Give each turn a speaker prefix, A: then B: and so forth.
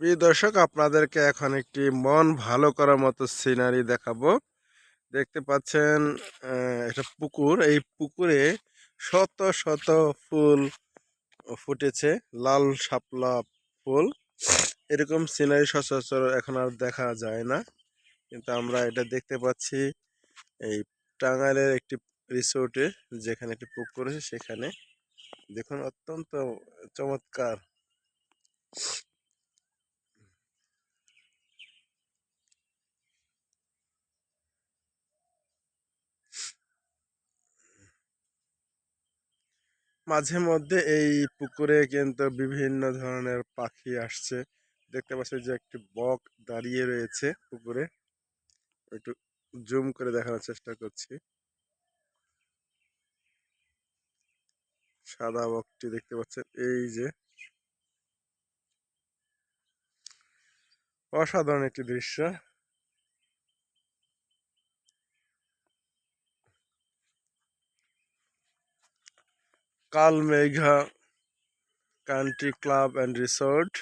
A: প্রিয় দর্শক, আপনাদেরকে এখন একটি মন ভালো করার মতো সিনারি দেখাবো। দেখতে পাচ্ছেন এটা পুকুর। এই পুকুরে শত শত ফুল ফুটেছে, লাল শাপলা ফুল। এরকম সিনারি সচরাচর এখন আর দেখা যায় না। কিন্তু আমরা এটা দেখতে পাচ্ছি এই টাঙ্গাইলের একটি রিসোর্টে যেখানে একটি পুকুর আছে সেখানে। দেখুন, অত্যন্ত চমৎকার। মাঝে মধ্যে এই পুকুরে কিন্তু বিভিন্ন ধরনের পাখি আসছে। দেখতে পাচ্ছি যে একটি বক দাঁড়িয়ে রয়েছে পুকুরে। একটু জুম করে দেখানোর চেষ্টা করছি। সাদা বকটি দেখতে পাচ্ছেন, এই যে। অসাধারণ একটি দৃশ্য। Kalmegha country club and resort.